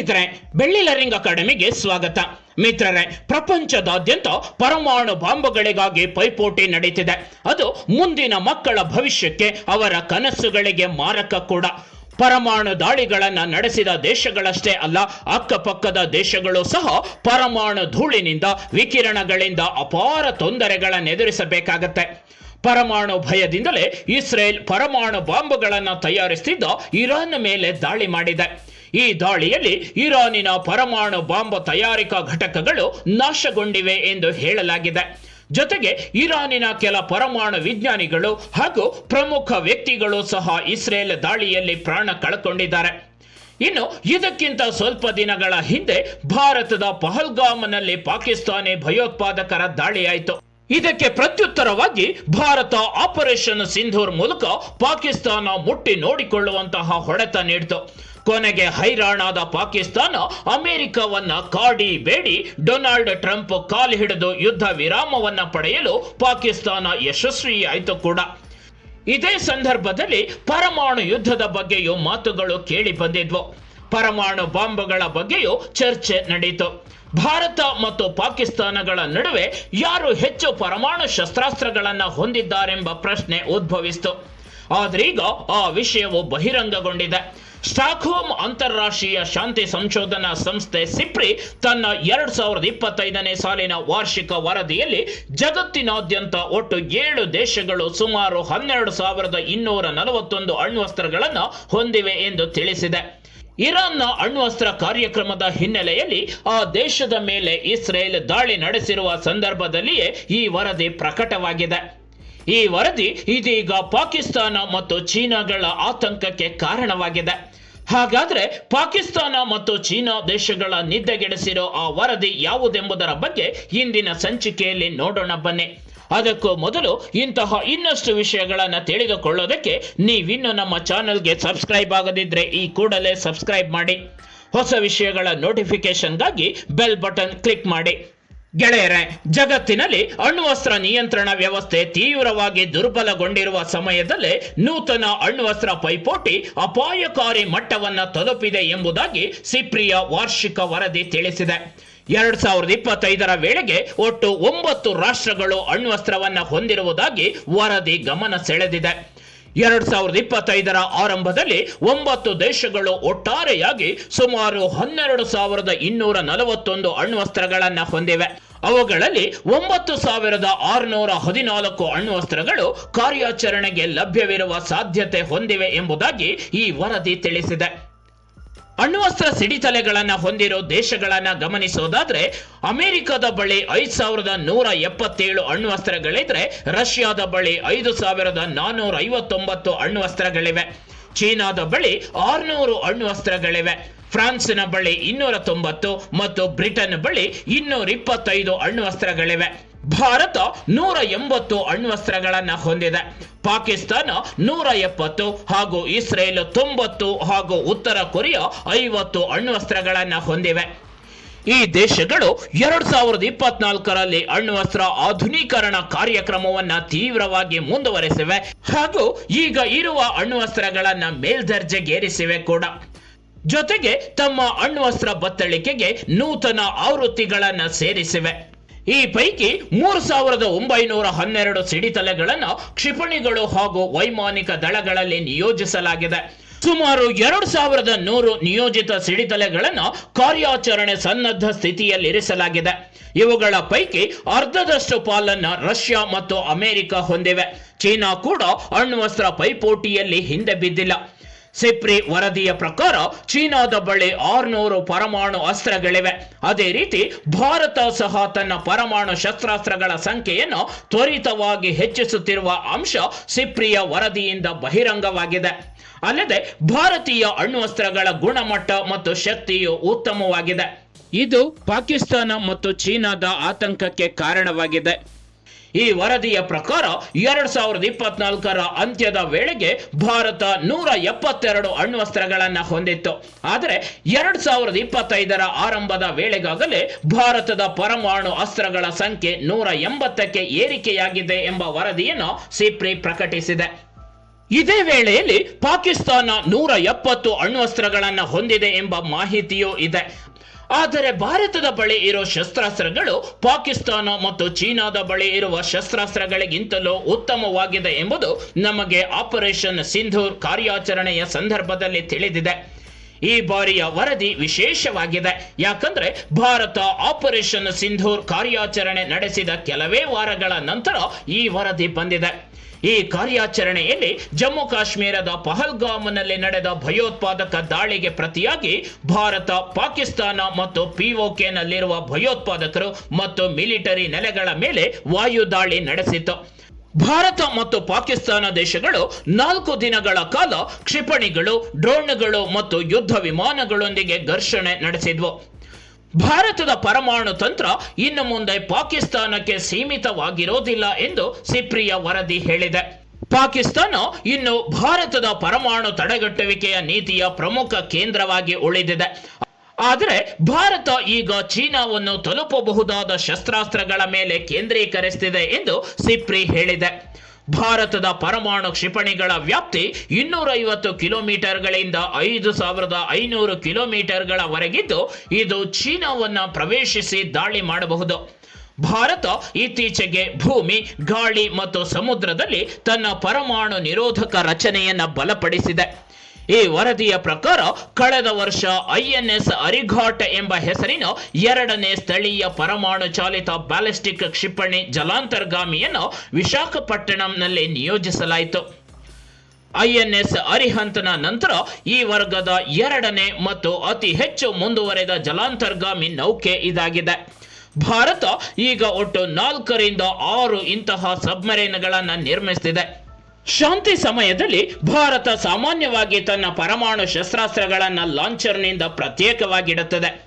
ಸ್ನೇಹಿತರೆ, ಬೆಳ್ಳಿ ಲರಿಂಗ್ ಅಕಾಡೆಮಿಗೆ ಸ್ವಾಗತ. ಮಿತ್ರರೇ, ಪ್ರಪಂಚದಾದ್ಯಂತ ಪರಮಾಣು ಬಾಂಬುಗಳಿಗಾಗಿ ಪೈಪೋಟಿ ನಡೀತಿದೆ. ಅದು ಮುಂದಿನ ಮಕ್ಕಳ ಭವಿಷ್ಯಕ್ಕೆ ಅವರ ಕನಸುಗಳಿಗೆ ಮಾರಕ ಕೂಡ. ಪರಮಾಣು ದಾಳಿಗಳನ್ನು ನಡೆಸಿದ ದೇಶಗಳಷ್ಟೇ ಅಲ್ಲ, ಅಕ್ಕಪಕ್ಕದ ದೇಶಗಳು ಸಹ ಪರಮಾಣು ಧೂಳಿನಿಂದ ವಿಕಿರಣಗಳಿಂದ ಅಪಾರ ತೊಂದರೆಗಳನ್ನು ಎದುರಿಸಬೇಕಾಗತ್ತೆ ಪರಮಾಣು ಭಯದಿಂದಲೇ ಇಸ್ರೇಲ್ ಪರಮಾಣು ಬಾಂಬುಗಳನ್ನು ತಯಾರಿಸುತ್ತಿದ್ದ ಇರಾನ್ ಮೇಲೆ ದಾಳಿ ಮಾಡಿದೆ. ಈ ದಾಳಿಯಲ್ಲಿ ಇರಾನಿನ ಪರಮಾಣು ಬಾಂಬ್ ತಯಾರಿಕಾ ಘಟಕಗಳು ನಾಶಗೊಂಡಿವೆ ಎಂದು ಹೇಳಲಾಗಿದೆ. ಜೊತೆಗೆ ಇರಾನಿನ ಕೆಲ ಪರಮಾಣು ವಿಜ್ಞಾನಿಗಳು ಹಾಗೂ ಪ್ರಮುಖ ವ್ಯಕ್ತಿಗಳು ಸಹ ಇಸ್ರೇಲ್ ದಾಳಿಯಲ್ಲಿ ಪ್ರಾಣ ಕಳ್ಕೊಂಡಿದ್ದಾರೆ. ಇನ್ನು ಇದಕ್ಕಿಂತ ಸ್ವಲ್ಪ ದಿನಗಳ ಹಿಂದೆ ಭಾರತದ ಪಹಲ್ಗಾಮ್ನಲ್ಲಿ ಪಾಕಿಸ್ತಾನಿ ಭಯೋತ್ಪಾದಕರ ದಾಳಿಯಾಯಿತು. ಇದಕ್ಕೆ ಪ್ರತ್ಯುತ್ತರವಾಗಿ ಭಾರತ ಆಪರೇಷನ್ ಸಿಂಧೂರ್ ಮೂಲಕ ಪಾಕಿಸ್ತಾನ ಮುಟ್ಟಿ ನೋಡಿಕೊಳ್ಳುವಂತಹ ಹೊಡೆತ ನೀಡಿತು. ಕೊನೆಗೆ ಹೈರಾಣಾದ ಪಾಕಿಸ್ತಾನ ಅಮೆರಿಕವನ್ನ ಕಾಡಿ ಬೇಡಿ ಡೊನಾಲ್ಡ್ ಟ್ರಂಪ್ ಕಾಲು ಹಿಡಿದು ಯುದ್ಧ ವಿರಾಮವನ್ನ ಪಡೆಯಲು ಪಾಕಿಸ್ತಾನ ಯಶಸ್ವಿಯಾಯಿತು ಕೂಡ. ಇದೇ ಸಂದರ್ಭದಲ್ಲಿ ಪರಮಾಣು ಯುದ್ಧದ ಬಗ್ಗೆಯೂ ಮಾತುಗಳು ಕೇಳಿ ಬಂದಿದ್ವು. ಪರಮಾಣು ಬಾಂಬ್ಗಳ ಬಗ್ಗೆಯೂ ಚರ್ಚೆ ನಡೆಯಿತು ಭಾರತ ಮತ್ತು ಪಾಕಿಸ್ತಾನಗಳ ನಡುವೆ ಯಾರು ಹೆಚ್ಚು ಪರಮಾಣು ಶಸ್ತ್ರಾಸ್ತ್ರಗಳನ್ನು ಹೊಂದಿದ್ದಾರೆಂಬ ಪ್ರಶ್ನೆ ಉದ್ಭವಿಸಿತು. ಆದ್ರೀಗ ಆ ವಿಷಯವು ಬಹಿರಂಗಗೊಂಡಿದೆ. ಸ್ಟಾಕ್ಹೋಮ್ ಅಂತಾರಾಷ್ಟ್ರೀಯ ಶಾಂತಿ ಸಂಶೋಧನಾ ಸಂಸ್ಥೆ ಸಿಪ್ರಿ ತನ್ನ ಎರಡ್ ಸಾವಿರದ ಇಪ್ಪತ್ತೈದನೇ ಸಾಲಿನ ವಾರ್ಷಿಕ ವರದಿಯಲ್ಲಿ ಜಗತ್ತಿನಾದ್ಯಂತ ಒಟ್ಟು ಏಳು ದೇಶಗಳು ಸುಮಾರು ಹನ್ನೆರಡು ಸಾವಿರದ ಇನ್ನೂರ ನಲವತ್ತೊಂದು ಅಣ್ವಸ್ತ್ರಗಳನ್ನು ಹೊಂದಿವೆ ಎಂದು ತಿಳಿಸಿದೆ. ಇರಾನ್ನ ಅಣ್ವಸ್ತ್ರ ಕಾರ್ಯಕ್ರಮದ ಹಿನ್ನೆಲೆಯಲ್ಲಿ ಆ ದೇಶದ ಮೇಲೆ ಇಸ್ರೇಲ್ ದಾಳಿ ನಡೆಸಿರುವ ಸಂದರ್ಭದಲ್ಲಿಯೇ ಈ ವರದಿ ಪ್ರಕಟವಾಗಿದೆ. ಈ ವರದಿ ಇದೀಗ ಪಾಕಿಸ್ತಾನ ಮತ್ತು ಚೀನಾಗಳ ಆತಂಕಕ್ಕೆ ಕಾರಣವಾಗಿದೆ. ಹಾಗಾದ್ರೆ ಪಾಕಿಸ್ತಾನ ಮತ್ತು ಚೀನಾ ದೇಶಗಳ ನಿದ್ದೆಗೆಡಿಸಿರೋ ಆ ವರದಿ ಯಾವುದೆಂಬುದರ ಬಗ್ಗೆ ಇಂದಿನ ಸಂಚಿಕೆಯಲ್ಲಿ ನೋಡೋಣ ಬನ್ನಿ. ಅದಕ್ಕೂ ಮೊದಲು ಇಂತಹ ಇನ್ನಷ್ಟು ವಿಷಯಗಳನ್ನು ತಿಳಿದುಕೊಳ್ಳೋದಕ್ಕೆ ನೀವಿನ್ನು ನಮ್ಮ ಚಾನಲ್ಗೆ ಸಬ್ಸ್ಕ್ರೈಬ್ ಆಗದಿದ್ದರೆ ಈ ಕೂಡಲೇ ಸಬ್ಸ್ಕ್ರೈಬ್ ಮಾಡಿ. ಹೊಸ ವಿಷಯಗಳ ನೋಟಿಫಿಕೇಶನ್ಗಾಗಿ ಬೆಲ್ ಬಟನ್ ಕ್ಲಿಕ್ ಮಾಡಿ. ಗೆಳೆಯರೆ, ಜಗತ್ತಿನಲ್ಲಿ ಅಣ್ವಸ್ತ್ರ ನಿಯಂತ್ರಣ ವ್ಯವಸ್ಥೆ ತೀವ್ರವಾಗಿ ದುರ್ಬಲಗೊಂಡಿರುವ ಸಮಯದಲ್ಲೇ ನೂತನ ಅಣ್ವಸ್ತ್ರ ಪೈಪೋಟಿ ಅಪಾಯಕಾರಿ ಮಟ್ಟವನ್ನ ತಲುಪಿದೆ ಎಂಬುದಾಗಿ ಸಿಪ್ರಿಯ ವಾರ್ಷಿಕ ವರದಿ ತಿಳಿಸಿದೆ. ಎರಡ್ ಸಾವಿರದ ಇಪ್ಪತ್ತೈದರ ವೇಳೆಗೆ ಒಟ್ಟು ಒಂಬತ್ತು ರಾಷ್ಟ್ರಗಳು ಅಣ್ವಸ್ತ್ರವನ್ನ ಹೊಂದಿರುವುದಾಗಿ ವರದಿ ಗಮನ ಸೆಳೆದಿದೆ. ಎರಡ್ ಸಾವಿರದ ಇಪ್ಪತ್ತೈದರ ಆರಂಭದಲ್ಲಿ ಒಂಬತ್ತು ದೇಶಗಳು ಒಟ್ಟಾರೆಯಾಗಿ ಸುಮಾರು ಹನ್ನೆರಡು ಸಾವಿರದ ಇನ್ನೂರ ನಲವತ್ತೊಂದು ಅಣ್ವಸ್ತ್ರಗಳನ್ನು ಹೊಂದಿವೆ. ಅವುಗಳಲ್ಲಿ ಒಂಬತ್ತು ಸಾವಿರದ ಆರುನೂರ ಹದಿನಾಲ್ಕು ಅಣ್ವಸ್ತ್ರಗಳು ಕಾರ್ಯಾಚರಣೆಗೆ ಲಭ್ಯವಿರುವ ಸಾಧ್ಯತೆ ಹೊಂದಿವೆ ಎಂಬುದಾಗಿ ಈ ವರದಿ ತಿಳಿಸಿದೆ. ಅಣ್ವಸ್ತ್ರ ಸಿಡಿತಲೆಗಳನ್ನು ಹೊಂದಿರೋ ದೇಶಗಳನ್ನ ಗಮನಿಸೋದಾದ್ರೆ, ಅಮೆರಿಕದ ಬಳಿ ಐದು ಸಾವಿರದ ನೂರ ಎಪ್ಪತ್ತೇಳು ಅಣ್ವಸ್ತ್ರಗಳಿದ್ರೆ, ರಷ್ಯಾದ ಬಳಿ ಐದು ಸಾವಿರದ ನಾನೂರ ಐವತ್ತೊಂಬತ್ತು ಅಣ್ವಸ್ತ್ರಗಳಿವೆ. ಚೀನಾದ ಬಳಿ ಆರ್ನೂರು ಅಣ್ವಸ್ತ್ರಗಳಿವೆ. ಫ್ರಾನ್ಸ್ನ ಬಳಿ ಇನ್ನೂರ ತೊಂಬತ್ತು ಮತ್ತು ಬ್ರಿಟನ್ ಬಳಿ ಇನ್ನೂರ ಇಪ್ಪತ್ತೈದು ಅಣ್ವಸ್ತ್ರಗಳಿವೆ. ಭಾರತ ನೂರ ಎಂಬತ್ತು ಅಣ್ವಸ್ತ್ರಗಳನ್ನು ಹೊಂದಿದೆ. ಪಾಕಿಸ್ತಾನ ನೂರ ಎಪ್ಪತ್ತು ಹಾಗೂ ಇಸ್ರೇಲ್ ತೊಂಬತ್ತು ಹಾಗೂ ಉತ್ತರ ಕೊರಿಯಾ ಐವತ್ತು ಅಣ್ವಸ್ತ್ರಗಳನ್ನು ಹೊಂದಿವೆ. ಈ ದೇಶಗಳು ಎರಡ್ ಸಾವಿರದ ಇಪ್ಪತ್ನಾಲ್ಕರಲ್ಲಿ ಅಣ್ವಸ್ತ್ರ ಆಧುನೀಕರಣ ಕಾರ್ಯಕ್ರಮವನ್ನ ತೀವ್ರವಾಗಿ ಮುಂದುವರೆಸಿವೆ ಹಾಗೂ ಈಗ ಇರುವ ಅಣ್ವಸ್ತ್ರಗಳನ್ನ ಮೇಲ್ದರ್ಜೆಗೇರಿಸಿವೆ ಕೂಡ. ಜೊತೆಗೆ ತಮ್ಮ ಅಣ್ವಸ್ತ್ರ ಬತ್ತಳಿಕೆಗೆ ನೂತನ ಆವೃತ್ತಿಗಳನ್ನು ಸೇರಿಸಿವೆ. ಈ ಪೈಕಿ ಮೂರು ಸಾವಿರದ ಒಂಬೈನೂರ ಹನ್ನೆರಡು ಸಿಡಿತಲೆಗಳನ್ನು ಕ್ಷಿಪಣಿಗಳು ಹಾಗೂ ವೈಮಾನಿಕ ದಳಗಳಲ್ಲಿ ನಿಯೋಜಿಸಲಾಗಿದೆ. ಸುಮಾರು ಎರಡು ಸಾವಿರದ ನೂರು ನಿಯೋಜಿತ ಸಿಡಿತಲೆಗಳನ್ನು ಕಾರ್ಯಾಚರಣೆ ಸನ್ನದ್ಧ ಸ್ಥಿತಿಯಲ್ಲಿರಿಸಲಾಗಿದೆ. ಇವುಗಳ ಪೈಕಿ ಅರ್ಧದಷ್ಟು ಪಾಲನ್ನು ರಷ್ಯಾ ಮತ್ತು ಅಮೆರಿಕ ಹೊಂದಿವೆ. ಚೀನಾ ಕೂಡ ಅಣ್ವಸ್ತ್ರ ಪೈಪೋಟಿಯಲ್ಲಿ ಹಿಂದೆ ಬಿದ್ದಿಲ್ಲ. ಸಿಪ್ರಿ ವರದಿಯ ಪ್ರಕಾರ ಚೀನಾದ ಬಳಿ ಆರ್ನೂರು ಪರಮಾಣು ಅಸ್ತ್ರಗಳಿವೆ. ಅದೇ ರೀತಿ ಭಾರತ ಸಹ ತನ್ನ ಪರಮಾಣು ಶಸ್ತ್ರಾಸ್ತ್ರಗಳ ಸಂಖ್ಯೆಯನ್ನು ತ್ವರಿತವಾಗಿ ಹೆಚ್ಚಿಸುತ್ತಿರುವ ಅಂಶ ಸಿಪ್ರಿಯ ವರದಿಯಿಂದ ಬಹಿರಂಗವಾಗಿದೆ. ಅಲ್ಲದೆ ಭಾರತೀಯ ಅಣ್ವಸ್ತ್ರಗಳ ಗುಣಮಟ್ಟ ಮತ್ತು ಶಕ್ತಿಯು ಉತ್ತಮವಾಗಿದೆ. ಇದು ಪಾಕಿಸ್ತಾನ ಮತ್ತು ಚೀನಾದ ಆತಂಕಕ್ಕೆ ಕಾರಣವಾಗಿದೆ. ಈ ವರದಿಯ ಪ್ರಕಾರ ಎರಡ್ ಸಾವಿರದ ಇಪ್ಪತ್ನಾಲ್ಕರ ಅಂತ್ಯದ ವೇಳೆಗೆ ಭಾರತ ನೂರ ಎಪ್ಪತ್ತೆರಡು ಅಣ್ವಸ್ತ್ರಗಳನ್ನ ಹೊಂದಿತ್ತು. ಆದರೆ ಎರಡ್ ಸಾವಿರದ ಇಪ್ಪತ್ತೈದರ ಆರಂಭದ ವೇಳೆಗಾಗಲೇ ಭಾರತದ ಪರಮಾಣು ಅಸ್ತ್ರಗಳ ಸಂಖ್ಯೆ ನೂರ ಎಂಬತ್ತಕ್ಕೆ ಏರಿಕೆಯಾಗಿದೆ ಎಂಬ ವರದಿಯನ್ನು ಸಿಪ್ರಿ ಪ್ರಕಟಿಸಿದೆ. ಇದೇ ವೇಳೆಯಲ್ಲಿ ಪಾಕಿಸ್ತಾನ ನೂರ ಎಪ್ಪತ್ತು ಅಣ್ವಸ್ತ್ರಗಳನ್ನು ಹೊಂದಿದೆ ಎಂಬ ಮಾಹಿತಿಯೂ ಇದೆ. ಆದರೆ ಭಾರತದ ಬಳಿ ಇರೋ ಶಸ್ತ್ರಾಸ್ತ್ರಗಳು ಪಾಕಿಸ್ತಾನ ಮತ್ತು ಚೀನಾದ ಬಳಿ ಇರುವ ಶಸ್ತ್ರಾಸ್ತ್ರಗಳಿಗಿಂತಲೂ ಉತ್ತಮವಾಗಿದೆ ಎಂಬುದು ನಮಗೆ ಆಪರೇಷನ್ ಸಿಂಧೂರ್ ಕಾರ್ಯಾಚರಣೆಯ ಸಂದರ್ಭದಲ್ಲಿ ತಿಳಿದಿದೆ. ಈ ಬಾರಿಯ ವರದಿ ವಿಶೇಷವಾಗಿದೆ. ಯಾಕಂದ್ರೆ ಭಾರತ ಆಪರೇಷನ್ ಸಿಂಧೂರ್ ಕಾರ್ಯಾಚರಣೆ ನಡೆಸಿದ ಕೆಲವೇ ವಾರಗಳ ನಂತರ ಈ ವರದಿ ಬಂದಿದೆ. ಈ ಕಾರ್ಯಾಚರಣೆಯಲ್ಲಿ ಜಮ್ಮು ಕಾಶ್ಮೀರದ ಪಹಲ್ಗಾಮ್ನಲ್ಲಿ ನಡೆದ ಭಯೋತ್ಪಾದಕ ದಾಳಿಗೆ ಪ್ರತಿಯಾಗಿ ಭಾರತ, ಪಾಕಿಸ್ತಾನ ಮತ್ತು ಪಿಒಕೆನಲ್ಲಿರುವ ಭಯೋತ್ಪಾದಕರು ಮತ್ತು ಮಿಲಿಟರಿ ನೆಲೆಗಳ ಮೇಲೆ ವಾಯು ದಾಳಿ ನಡೆಸಿತು ಭಾರತ ಮತ್ತು ಪಾಕಿಸ್ತಾನ ದೇಶಗಳು ನಾಲ್ಕು ದಿನಗಳ ಕಾಲ ಕ್ಷಿಪಣಿಗಳು ಡ್ರೋಣ್ಗಳು ಮತ್ತು ಯುದ್ಧ ವಿಮಾನಗಳೊಂದಿಗೆ ಘರ್ಷಣೆ ನಡೆಸಿದ್ವು. ಭಾರತದ ಪರಮಾಣು ತಂತ್ರ ಇನ್ನು ಮುಂದೆ ಪಾಕಿಸ್ತಾನಕ್ಕೆ ಸೀಮಿತವಾಗಿರೋದಿಲ್ಲ ಎಂದು ಸಿಪ್ರಿಯ ವರದಿ ಹೇಳಿದೆ. ಪಾಕಿಸ್ತಾನ ಇನ್ನು ಭಾರತದ ಪರಮಾಣು ತಡೆಗಟ್ಟುವಿಕೆಯ ನೀತಿಯ ಪ್ರಮುಖ ಕೇಂದ್ರವಾಗಿ ಉಳಿದಿದೆ. ಆದರೆ ಭಾರತ ಈಗ ಚೀನಾವನ್ನು ತಲುಪಬಹುದಾದ ಶಸ್ತ್ರಾಸ್ತ್ರಗಳ ಮೇಲೆ ಕೇಂದ್ರೀಕರಿಸುತ್ತಿದೆ ಎಂದು ಸಿಪ್ರಿ ಹೇಳಿದೆ. ಭಾರತದ ಪರಮಾಣು ಕ್ಷಿಪಣಿಗಳ ವ್ಯಾಪ್ತಿ ಇನ್ನೂರೈವತ್ತು ಕಿಲೋಮೀಟರ್ಗಳಿಂದ ಐದು ಸಾವಿರದ ಐನೂರು ಕಿಲೋಮೀಟರ್ಗಳವರೆಗಿದ್ದು, ಇದು ಚೀನಾವನ್ನು ಪ್ರವೇಶಿಸಿ ದಾಳಿ ಮಾಡಬಹುದು. ಭಾರತ ಇತ್ತೀಚೆಗೆ ಭೂಮಿ, ಗಾಳಿ ಮತ್ತು ಸಮುದ್ರದಲ್ಲಿ ತನ್ನ ಪರಮಾಣು ನಿರೋಧಕ ರಚನೆಯನ್ನು ಬಲಪಡಿಸಿದೆ. ಈ ವರದಿಯ ಪ್ರಕಾರ ಕಳೆದ ವರ್ಷ ಐಎನ್ಎಸ್ ಅರಿಘಾಟ್ ಎಂಬ ಹೆಸರಿನ ಎರಡನೇ ಸ್ಥಳೀಯ ಪರಮಾಣು ಚಾಲಿತ ಬ್ಯಾಲಿಸ್ಟಿಕ್ ಕ್ಷಿಪಣಿ ಜಲಾಂತರ್ಗಾಮಿಯನ್ನು ವಿಶಾಖಪಟ್ಟಣಂನಲ್ಲಿ ನಿಯೋಜಿಸಲಾಯಿತು. ಐಎನ್ಎಸ್ ಅರಿಹಂತನ ನಂತರ ಈ ವರ್ಗದ ಎರಡನೇ ಮತ್ತು ಅತಿ ಹೆಚ್ಚು ಮುಂದುವರೆದ ಜಲಾಂತರ್ಗಾಮಿ ನೌಕೆ ಇದಾಗಿದೆ. ಭಾರತ ಈಗ ಒಟ್ಟು ನಾಲ್ಕರಿಂದ ಆರು ಇಂತಹ ಸಬ್ಮರೀನ್ಗಳನ್ನು ನಿರ್ಮಿಸುತ್ತಿದೆ ಶಾಂತಿ ಸಮಯದಲ್ಲಿ ಭಾರತ ಸಾಮಾನ್ಯವಾಗಿ ತನ್ನ ಪರಮಾಣು ಶಸ್ತ್ರಾಸ್ತ್ರಗಳನ್ನು ಲಾಂಚರ್ನಿಂದ ಪ್ರತ್ಯೇಕವಾಗಿಡುತ್ತದೆ.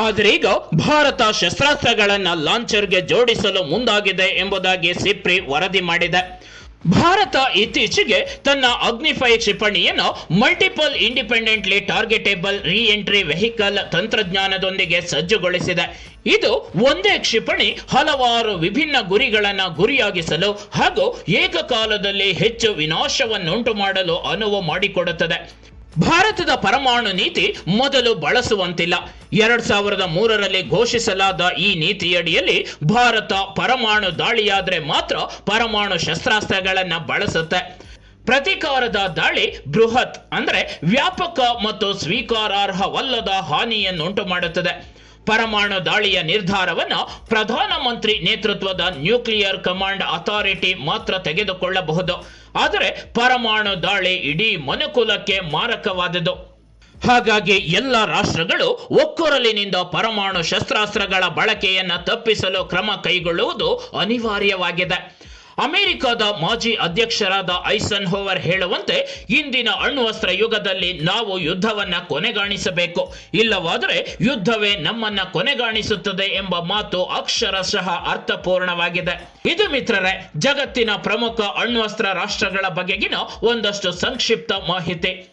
ಆದರೆ ಈಗ ಭಾರತ ಶಸ್ತ್ರಾಸ್ತ್ರಗಳನ್ನು ಲಾಂಚರ್ಗೆ ಜೋಡಿಸಲು ಮುಂದಾಗಿದೆ ಎಂಬುದಾಗಿ ಸಿಪ್ರಿ ವರದಿ ಮಾಡಿದೆ. ಭಾರತ ಇತ್ತೀಚೆಗೆ ತನ್ನ ಅಗ್ನಿಫೈ ಕ್ಷಿಪಣಿಯನ್ನು ಮಲ್ಟಿಪಲ್ ಇಂಡಿಪೆಂಡೆಂಟ್ಲಿ ಟಾರ್ಗೆಟೇಬಲ್ ರೀ ಎಂಟ್ರಿ ವೆಹಿಕಲ್ ತಂತ್ರಜ್ಞಾನದೊಂದಿಗೆ ಸಜ್ಜುಗೊಳಿಸಿದೆ. ಇದು ಒಂದೇ ಕ್ಷಿಪಣಿ ಹಲವಾರು ವಿಭಿನ್ನ ಗುರಿಗಳನ್ನು ಗುರಿಯಾಗಿಸಲು ಹಾಗೂ ಏಕಕಾಲದಲ್ಲಿ ಹೆಚ್ಚು ವಿನಾಶವನ್ನುಂಟು ಮಾಡಲು ಅನುವು ಮಾಡಿಕೊಡುತ್ತದೆ. ಭಾರತದ ಪರಮಾಣು ನೀತಿ ಮೊದಲು ಬಳಸುವಂತಿಲ್ಲ. ಎರಡ್ ಸಾವಿರದ ಮೂರರಲ್ಲಿ ಘೋಷಿಸಲಾದ ಈ ನೀತಿಯಡಿಯಲ್ಲಿ ಭಾರತ ಪರಮಾಣು ದಾಳಿಯಾದ್ರೆ ಮಾತ್ರ ಪರಮಾಣು ಶಸ್ತ್ರಾಸ್ತ್ರಗಳನ್ನ ಬಳಸುತ್ತೆ. ಪ್ರತಿಕಾರದ ದಾಳಿ ಬೃಹತ್ ಅಂದ್ರೆ ವ್ಯಾಪಕ ಮತ್ತು ಸ್ವೀಕಾರಾರ್ಹವಲ್ಲದ ಹಾನಿಯನ್ನುಂಟು ಮಾಡುತ್ತದೆ ಪರಮಾಣು ದಾಳಿಯ ನಿರ್ಧಾರವನ್ನು ಪ್ರಧಾನಮಂತ್ರಿ ನೇತೃತ್ವದ ನ್ಯೂಕ್ಲಿಯರ್ ಕಮಾಂಡ್ ಅಥಾರಿಟಿ ಮಾತ್ರ ತೆಗೆದುಕೊಳ್ಳಬಹುದು. ಆದರೆ ಪರಮಾಣು ದಾಳಿ ಇಡೀ ಮನುಕುಲಕ್ಕೆ ಮಾರಕವಾದುದು ಹಾಗಾಗಿ ಎಲ್ಲ ರಾಷ್ಟ್ರಗಳು ಒಕ್ಕೊರಲಿನಿಂದ ಪರಮಾಣು ಶಸ್ತ್ರಾಸ್ತ್ರಗಳ ಬಳಕೆಯನ್ನು ತಪ್ಪಿಸಲು ಕ್ರಮ ಕೈಗೊಳ್ಳುವುದು ಅನಿವಾರ್ಯವಾಗಿದೆ. ಅಮೆರಿಕದ ಮಾಜಿ ಅಧ್ಯಕ್ಷರಾದ ಐಸನ್ ಹೋವರ್ ಹೇಳುವಂತೆ ಇಂದಿನ ಅಣ್ವಸ್ತ್ರ ಯುಗದಲ್ಲಿ ನಾವು ಯುದ್ಧವನ್ನ ಕೊನೆಗಾಣಿಸಬೇಕು. ಇಲ್ಲವಾದರೆ ಯುದ್ಧವೇ ನಮ್ಮನ್ನ ಕೊನೆಗಾಣಿಸುತ್ತದೆ ಎಂಬ ಮಾತು ಅಕ್ಷರಶಃ ಅರ್ಥಪೂರ್ಣವಾಗಿದೆ. ಇದು ಮಿತ್ರರೇ, ಜಗತ್ತಿನ ಪ್ರಮುಖ ಅಣ್ವಸ್ತ್ರ ರಾಷ್ಟ್ರಗಳ ಬಗೆಗಿನ ಒಂದಷ್ಟು ಸಂಕ್ಷಿಪ್ತ ಮಾಹಿತಿ.